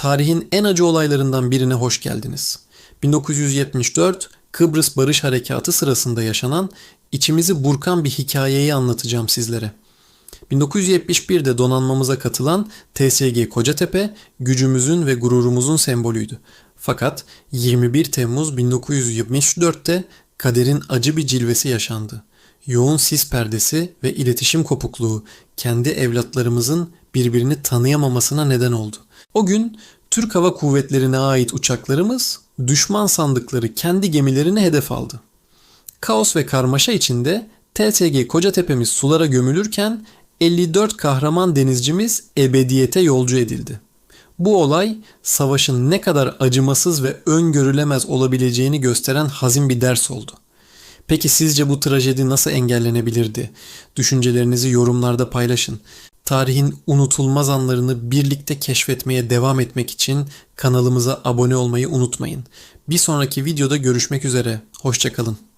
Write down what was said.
Tarihin en acı olaylarından birine hoş geldiniz. 1974 Kıbrıs Barış Harekatı sırasında yaşanan içimizi burkan bir hikayeyi anlatacağım sizlere. 1971'de donanmamıza katılan TSG Kocatepe gücümüzün ve gururumuzun sembolüydü. Fakat 21 Temmuz 1974'te kaderin acı bir cilvesi yaşandı. Yoğun sis perdesi ve iletişim kopukluğu kendi evlatlarımızın birbirini tanıyamamasına neden oldu. O gün Türk Hava Kuvvetleri'ne ait uçaklarımız düşman sandıkları kendi gemilerini hedef aldı. Kaos ve karmaşa içinde TSG Kocatepe'miz sulara gömülürken 54 kahraman denizcimiz ebediyete yolcu edildi. Bu olay savaşın ne kadar acımasız ve öngörülemez olabileceğini gösteren hazin bir ders oldu. Peki sizce bu trajedi nasıl engellenebilirdi? Düşüncelerinizi yorumlarda paylaşın. Tarihin unutulmaz anlarını birlikte keşfetmeye devam etmek için kanalımıza abone olmayı unutmayın. Bir sonraki videoda görüşmek üzere. Hoşçakalın.